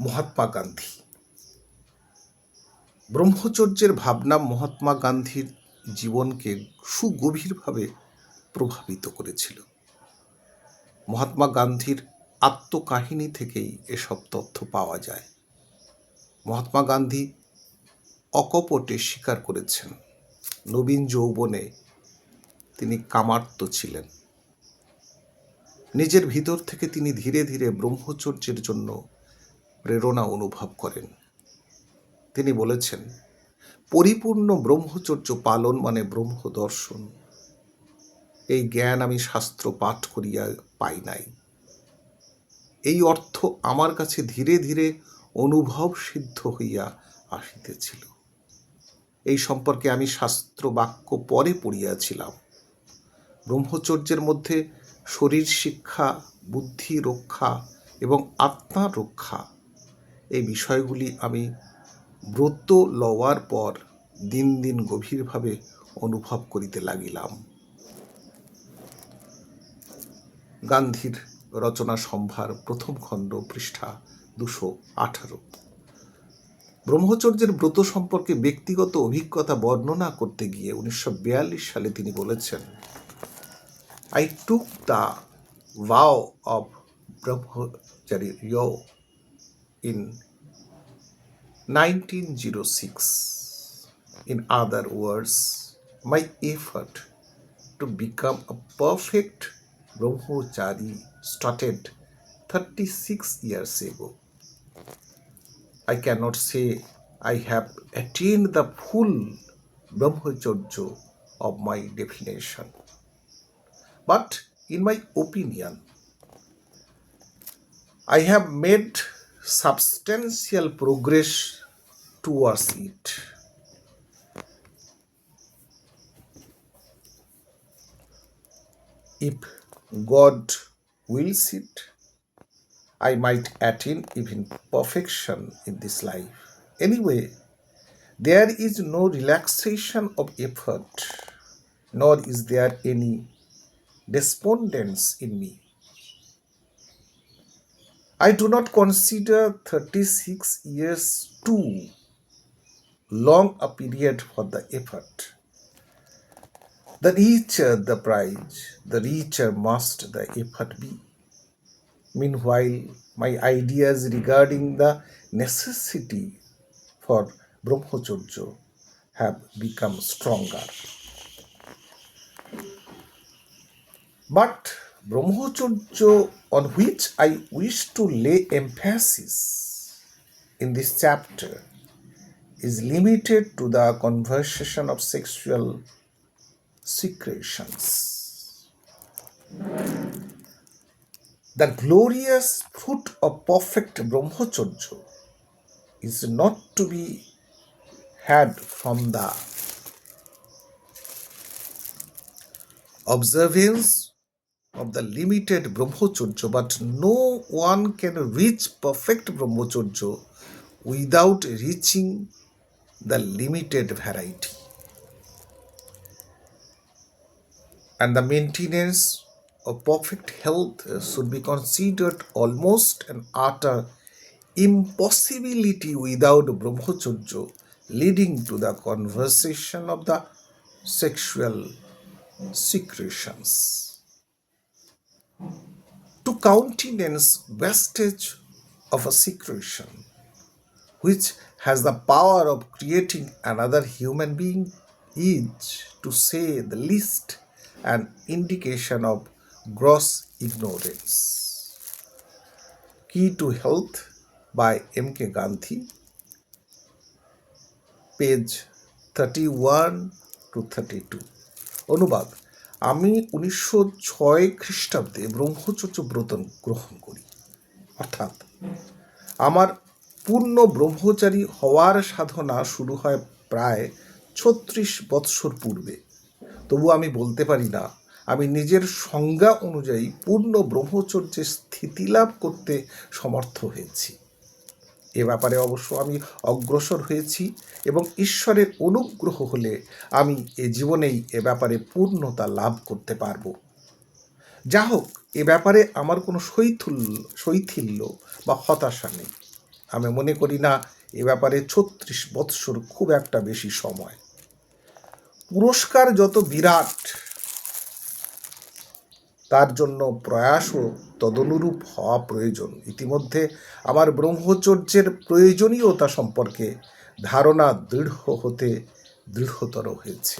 মহাত্মা গান্ধী। ব্রহ্মচর্যের ভাবনা মহাত্মা গান্ধীর জীবনকে সুগভীরভাবে প্রভাবিত করেছিল। মহাত্মা গান্ধীর আত্মকাহিনী থেকেই এসব তথ্য পাওয়া যায়। মহাত্মা গান্ধী অকপটে স্বীকার করেছেন। নবীন যৌবনে তিনি কামার্ত ছিলেন। নিজের ভিতর থেকে তিনি ধীরে ধীরে ব্রহ্মচর্যের জন্য প্রেরণা অনুভব করেন। তিনি বলেছেন, পরিপূর্ণ ব্রহ্মচর্য পালন মানে ব্রহ্ম দর্শন। এই জ্ঞান আমি শাস্ত্র পাঠ করিয়া পাই নাই। এই অর্থ আমার কাছে ধীরে ধীরে অনুভব সিদ্ধ হইয়া আসিতেছিল। এই সম্পর্কে আমি শাস্ত্র বাক্য পরে পড়িয়াছিলাম। ব্রহ্মচর্যের মধ্যে শরীর শিক্ষা, বুদ্ধি রক্ষা এবং আত্মার রক্ষা এই বিষয়গুলি আমি ব্রত লওয়ার পর দিন দিন গভীরভাবে অনুভব করিতে লাগিলাম। গান্ধীর রচনা সম্ভার প্রথম খণ্ড পৃষ্ঠা দুশো আঠারো। ব্রহ্মচর্যের ব্রত সম্পর্কে ব্যক্তিগত অভিজ্ঞতা বর্ণনা করতে গিয়ে উনিশশো বিয়াল্লিশ সালে তিনি বলেছেন, I took the vow of Brahmacharya in 1906. In other words, my effort to become a perfect Brahmachari started 36 years ago. I cannot say I have attained the full Brahmacharya of my definition. But in my opinion, I have made substantial progress towards it. If God wills it, I might attain even perfection in this life. Anyway, there is no relaxation of effort, nor is there any despondence in me. I do not consider 36 years too long a period for the effort. The richer the prize, the richer must the effort be. Meanwhile, my ideas regarding the necessity for Brahmacharya have become stronger. But Brahmacharya, on which I wish to lay emphasis in this chapter, is limited to the conversation of sexual secretions. The glorious fruit of perfect Brahmacharya is not to be had from the observance of the limited brahmacharya, but no one can reach perfect brahmacharya without reaching the limited variety. And the maintenance of perfect health should be considered almost an utter impossibility without brahmacharya, leading to the conversation of the sexual secretions countenance wastage of a secretion which has the power of creating another human being is to say the least an indication of gross ignorance key to health by mk gandhi page 31 to 32 অনুবাদ আমি উনিশশো ছয় খ্রিস্টাব্দে ব্রহ্মচর্য ব্রত গ্রহণ করি। অর্থাৎ আমার পূর্ণ ব্রহ্মচারী হওয়ার সাধনা শুরু হয় প্রায় ছত্রিশ বৎসর পূর্বে। তবু আমি বলতে পারি না, আমি নিজের সংজ্ঞা অনুযায়ী পূর্ণ ব্রহ্মচর্যের স্থিতিলাভ করতে সমর্থ হয়েছি। এ ব্যাপারে অবশ্য আমি অগ্রসর হয়েছি এবং ঈশ্বরের অনুগ্রহ হলে আমি এ জীবনেই এ ব্যাপারে পূর্ণতা লাভ করতে পারব। যা হোক এ ব্যাপারে আমার কোনো শৈথুল্য শৈথিল্য বা হতাশা নেই। আমি মনে করি না এ ব্যাপারে ছত্রিশ বৎসর খুব একটা বেশি সময়। পুরস্কার যত বিরাট তার জন্য প্রয়াসও তদনুরূপ হওয়া প্রয়োজন। ইতিমধ্যে আমার ব্রহ্মচর্যের প্রয়োজনীয়তা সম্পর্কে ধারণা দৃঢ় হতে দৃঢ়তর হয়েছে।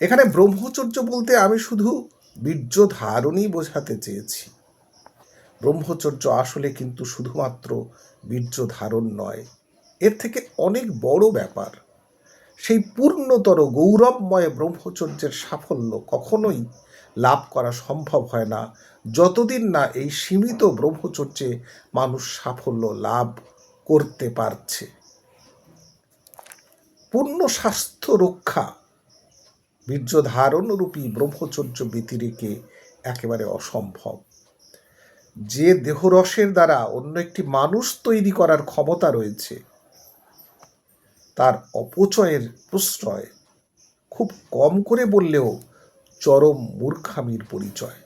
এখানে ব্রহ্মচর্য বলতে আমি শুধু বীর্য ধারণই বোঝাতে চেয়েছি। ব্রহ্মচর্য আসলে কিন্তু শুধুমাত্র বীর্য ধারণ নয়, এর থেকে অনেক বড় ব্যাপার। সেই পূর্ণতর গৌরবময় ব্রহ্মচর্যের সাফল্য কখনোই লাভ করা সম্ভব হয় না। যতদিন না এই সীমিত ব্রহ্মচর্যে মানুষ সাফল্য লাভ করতে পারছে। পূর্ণ স্বাস্থ্য রক্ষা বীর্য ধারণরূপী ব্রহ্মচর্য ব্যতিরেকে একেবারে অসম্ভব। যে দেহরসের দ্বারা অন্য একটি মানুষ তৈরি করার ক্ষমতা রয়েছে, তার অপচয়ের প্রশ্রয় খুব কম করে বললেও চরম মূর্খামির পরিচয়।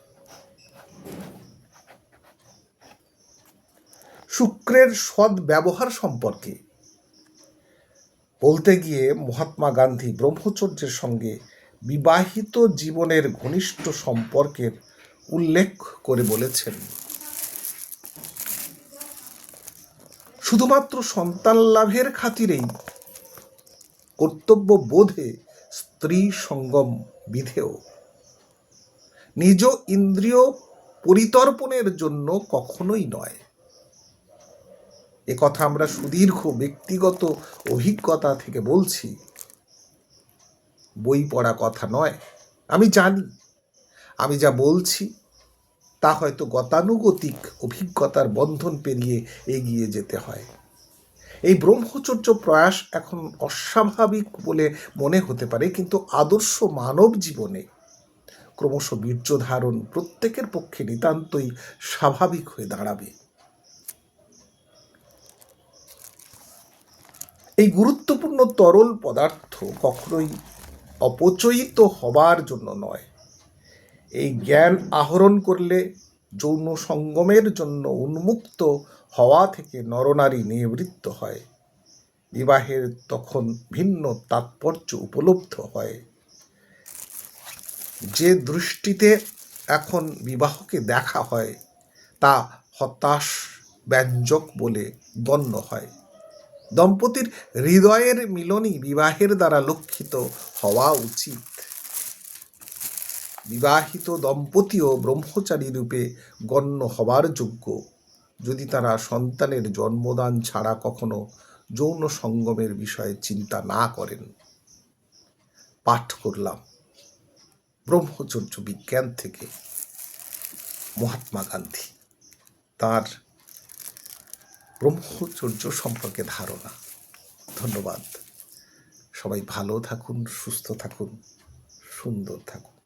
শুক্রের সৎ ব্যবহার সম্পর্কে বলতে গিয়ে মহাত্মা গান্ধী ব্রহ্মচর্যের সঙ্গে বিবাহিত জীবনের ঘনিষ্ঠ সম্পর্কের উল্লেখ করে বলেছেন। শুধুমাত্র সন্তান লাভের খাতিরেই কর্তব্য বোধে স্ত্রী সঙ্গম বিধেয়। নিজ ইন্দ্রিয় পরিতর্পণের জন্য কখনোই নয়। এ কথা আমরা সুদীর্ঘ ব্যক্তিগত অভিজ্ঞতা থেকে বলছি। বই পড়া কথা নয়। আমি জানি। আমি যা বলছি, তা হয়তো গতানুগতিক অভিজ্ঞতার বন্ধন পেরিয়ে এগিয়ে যেতে হয়। এই ব্রহ্মচর্য প্রয়াস এখন অস্বাভাবিক বলে মনে হতে পারে, কিন্তু আদর্শ মানব জীবনে ক্রমশ বীর্য ধারণ প্রত্যেকের পক্ষে নিতান্তই স্বাভাবিক হয়ে দাঁড়াবে। এই গুরুত্বপূর্ণ তরল পদার্থ কখনোই অপচয়িত হবার জন্য নয়। এই জ্ঞান আহরণ করলে যৌন সঙ্গমের জন্য উন্মুক্ত হওয়া থেকে নরনারী নিবৃত্ত হয়। বিবাহের তখন ভিন্ন তাৎপর্য উপলব্ধ হয়। যে দৃষ্টিতে এখন বিবাহকে দেখা হয়, তা হতাশ ব্যঞ্জক বলে গণ্য হয়। দম্পতির হৃদয়ের মিলনই বিবাহের দ্বারা লক্ষিত হওয়া উচিত। বিবাহিত দম্পতিও ব্রহ্মচারী রূপে গণ্য হবার যোগ্য। যদি তারা সন্তানের জন্মদান ছাড়া কখনো যৌন সঙ্গমের বিষয়ে চিন্তা না করেন। পাঠ করলাম। ব্রহ্মচর্য বিজ্ঞান থেকে মহাত্মা গান্ধী তার ব্রহ্মচর্য সম্পর্কে ধারণা। ধন্যবাদ। সবাই ভালো থাকুন, সুস্থ থাকুন, সুন্দর থাকুন।